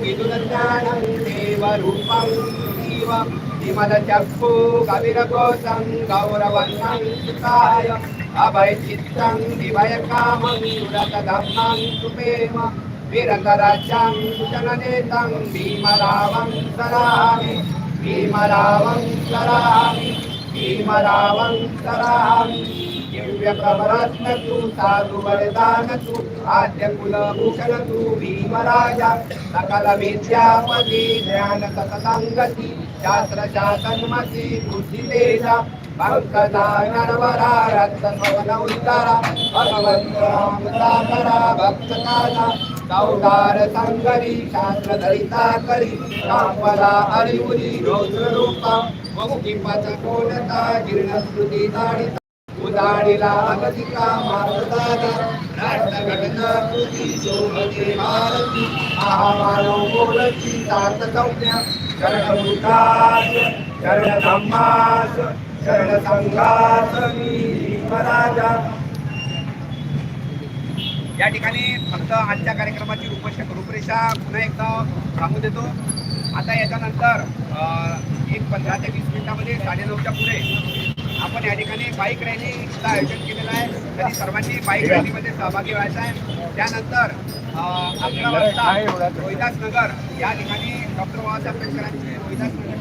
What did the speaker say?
విదుల జ్ఞానం దేవరూపం జీవ విమల చక్కు కవిర కోసం గౌరవన్నం సుఖాయ అభయ చిత్తం విభయ కామం సురత ధర్మం సుపేమ విరకరజం జననేతం భీమరావం సరామి భీమరావం సరామి భీమరావం సరామి. దివ్య ప్రవరత్నతు సాధు భీమరాజ సకల విద్యాపతి జ్ఞాన సతసంగతి శాస్త్ర శాసన్మతి బుద్ధి తేజ రక్త ఉత్తర सावतार सांगरी शास्त्र धरिता करी कामला अरिवरी रोत्र रूपा मुखिंपाच कोणता जीर्ण स्मृती दाडिता उदाडीला अगतिका मातदादा राष्ट्रघटना कृती शोभते भारती महामानव बोलती तात कौज्ञा शरण भूतास शरण धम्मास शरण संघास मी राजा या ठिकाणी फक्त आजच्या कार्यक्रमाची रूपश रूपरेषा पुन्हा एकदा सांगू देतो. आता याच्यानंतर एक पंधरा ते वीस मिनिटामध्ये साडेनऊच्या पुढे आपण या ठिकाणी बाईक रॅलीचं आयोजन केलेलं आहे. तरी सर्वांनी बाईक रॅलीमध्ये सहभागी व्हायचं आहे. त्यानंतर अकरा वाजता रोहिदास नगर या ठिकाणी डॉक्टर बाबासाहेब आंबेडकरांची रोहिदास नगर